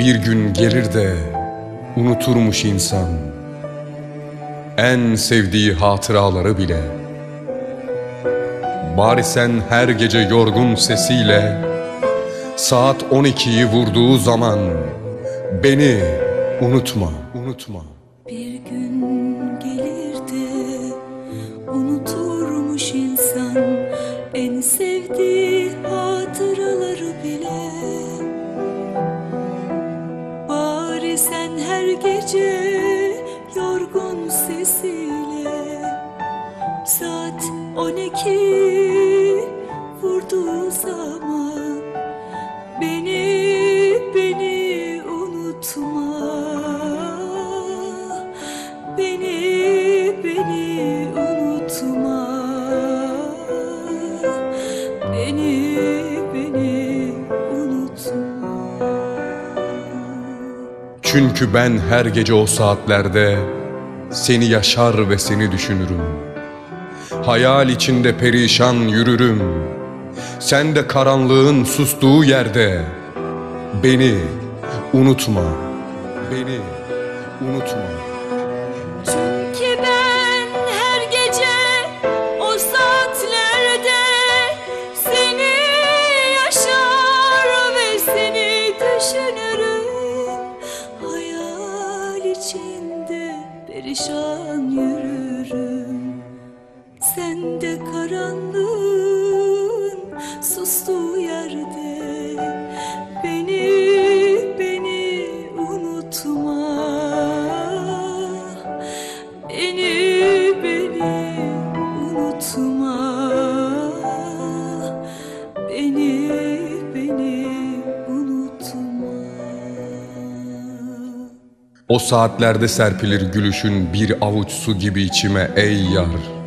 Bir gün gelir de unuturmuş insan. En sevdiği hatıraları bile. Bari sen her gece yorgun sesiyle Saat 12'yi vurduğu zaman Beni unutma, unutma. Bir gün gelir de unuturmuş insan. En sevdiği hatıraları sesiyle. Saat 12 vurduğu zaman Beni, beni unutma. Beni, beni unutma. Beni, beni unutma. Çünkü ben her gece o saatlerde Seni yaşar ve seni düşünürüm. Hayal içinde perişan yürürüm. Sen de karanlığın sustuğu yerde. Beni unutma Beni unutma karanlığın sustuğu yerde. Beni beni unutma. Beni beni unutma. Beni beni unutma. O saatlerde serpilir gülüşün bir avuç su gibi içime ey yar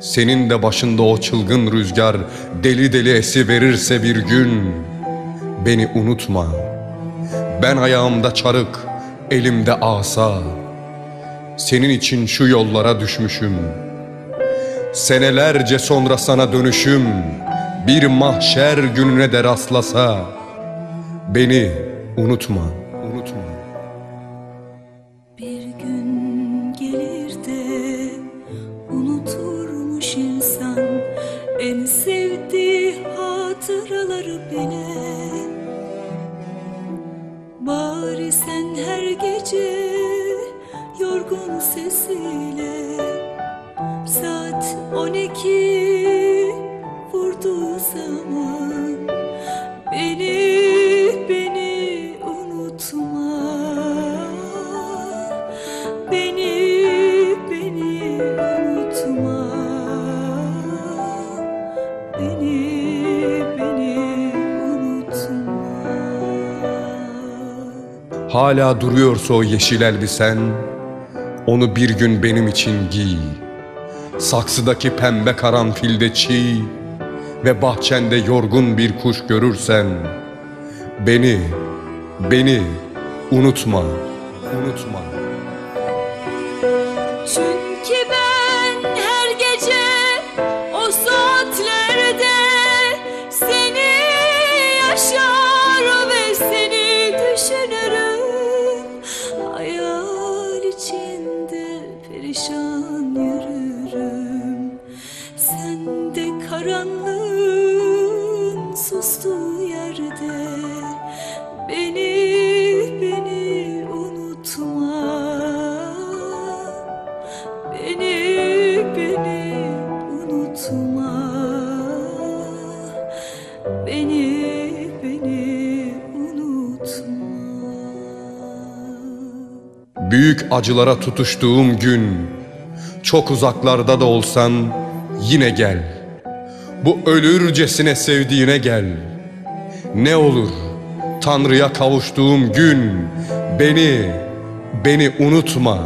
Senin de başında o çılgın rüzgar deli deli esi verirse bir gün Beni unutma. Ben ayağımda çarık, elimde asa. Senin için şu yollara düşmüşüm. Senelerce sonra sana dönüşüm. Bir mahşer gününe de rastlasa Beni unutma, insan en sevdiği hatıraları bile. Bari sen her gece yorgun sesiyle saat 12 Hala duruyorsa o yeşil elbisen Onu bir gün benim için giy. Saksıdaki pembe karanfilde çiğ Ve bahçende yorgun bir kuş görürsen Beni, beni unutma, unutma. Çünkü perişan Büyük acılara tutuştuğum gün Çok uzaklarda da olsan yine gel. Bu ölürcesine sevdiğine gel. Ne olur Tanrı'ya kavuştuğum gün Beni, beni unutma